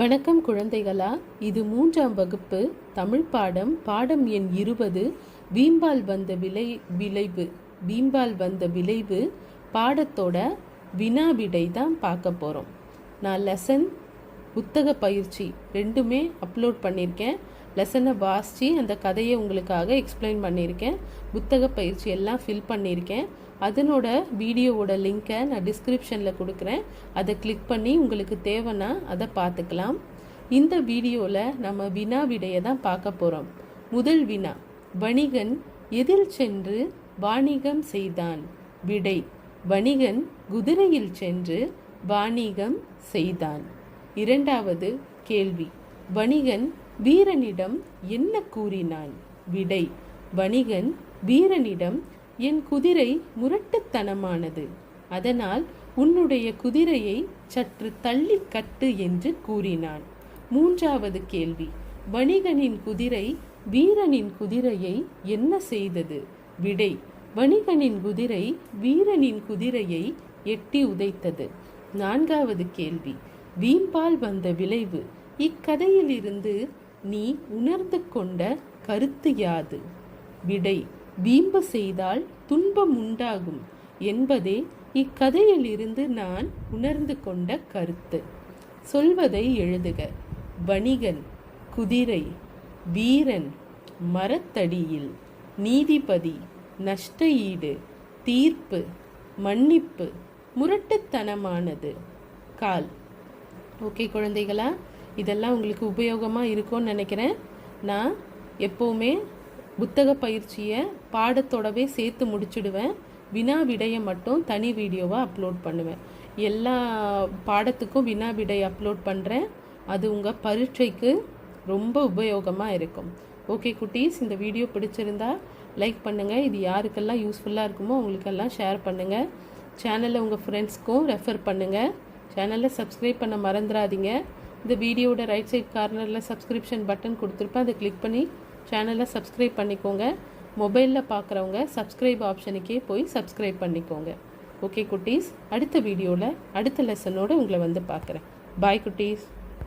வணக்கம் குழந்தைகளா இது மூன்றாம் வகுப்பு தமிழ் பாடம் பாடம் எண் இருபது வீம்பால் வந்த விளை விளைவு வீம்பால் வந்த விளைவு பாடத்தோட வினா விடை தான் பார்க்க போகிறோம் நான் லெசன் புத்தக பயிற்சி ரெண்டுமே அப்லோட் பண்ணியிருக்கேன். லெசனை வாசித்து அந்த கதையை உங்களுக்காக எக்ஸ்பிளைன் பண்ணியிருக்கேன். புத்தக பயிற்சி எல்லாம் ஃபில் பண்ணியிருக்கேன். அதனோட வீடியோவோட லிங்க்கை நான் டிஸ்கிரிப்ஷனில் கொடுக்குறேன். அதை கிளிக் பண்ணி உங்களுக்கு தேவைன்னா அதை பார்த்துக்கலாம். இந்த வீடியோவில் நம்ம வினா விடையை தான் பார்க்க போகிறோம் முதல் வினா வணிகன் எதில் சென்று வாணிகம் செய்தான்? விடை வணிகன் குதிரையில் சென்று வாணிகம் செய்தான். இரண்டாவது கேள்வி வணிகன் வீரனிடம் என்ன கூறினான்? விடை வணிகன் வீரனிடம் என் குதிரை முரட்டுத்தனமானது. அதனால் உன்னுடைய குதிரையை சற்று தள்ளி கட்டு என்று கூறினான். மூன்றாவது கேள்வி வணிகனின் குதிரை வீரனின் குதிரையை என்ன செய்தது? விடை வணிகனின் குதிரை வீரனின் குதிரையை எட்டி உதைத்தது. நான்காவது கேள்வி வீம்பால் வந்த விளைவு. இக்கதையிலிருந்து நீ உணர்ந்து கொண்ட கருத்து யாது? விடை வீம்பு செய்தால் துன்பம் உண்டாகும் என்பதே இக்கதையிலிருந்து நான் உணர்ந்து கொண்ட கருத்து. சொல்வதை எழுதுக. வணிகன் குதிரை வீரன் மரத்தடியில் நீதிபதி நஷ்ட ஈடு தீர்ப்பு மன்னிப்பு முரட்டுத்தனமானது. கால். ஓகே குழந்தைகளா இதெல்லாம் உங்களுக்கு உபயோகமாக இருக்கும்னு நினைக்கிறேன். நான் எப்போவுமே புத்தக பயிற்சியை பாடத்தோடவே சேர்த்து முடிச்சுடுவேன். வினா விடையை மட்டும் தனி வீடியோவாக அப்லோட் பண்ணுவேன். எல்லா பாடத்துக்கும் வினா விடை அப்லோட் பண்ணுறேன் அது உங்கள் பரீட்சைக்கு ரொம்ப உபயோகமாக இருக்கும். ஓகே குட்டீஸ் இந்த வீடியோ பிடிச்சிருந்தா லைக் பண்ணுங்கள் இது யாருக்கெல்லாம் யூஸ்ஃபுல்லாக இருக்குமோ அவங்களுக்கெல்லாம் ஷேர் பண்ணுங்கள் சேனலை உங்கள் ஃப்ரெண்ட்ஸ்க்கும் ரெஃபர் பண்ணுங்கள் சேனலை சப்ஸ்கிரைப் பண்ண மறந்துடாதீங்க. இந்த வீடியோட ரைட் சைட் கார்னரில் சப்ஸ்கிரிப்ஷன் பட்டன் கொடுத்துருப்பேன். அதை கிளிக் பண்ணி சேனலை சப்ஸ்கிரைப் பண்ணிக்கோங்க. மொபைலில் பார்க்குறவங்க சப்ஸ்கிரைப் ஆப்ஷனுக்கே போய் சப்ஸ்கிரைப் பண்ணிக்கோங்க. ஓகே குட்டீஸ். அடுத்த வீடியோவில் அடுத்த லெசனோடு உங்களை வந்து பார்க்குறேன். பாய் குட்டீஸ்.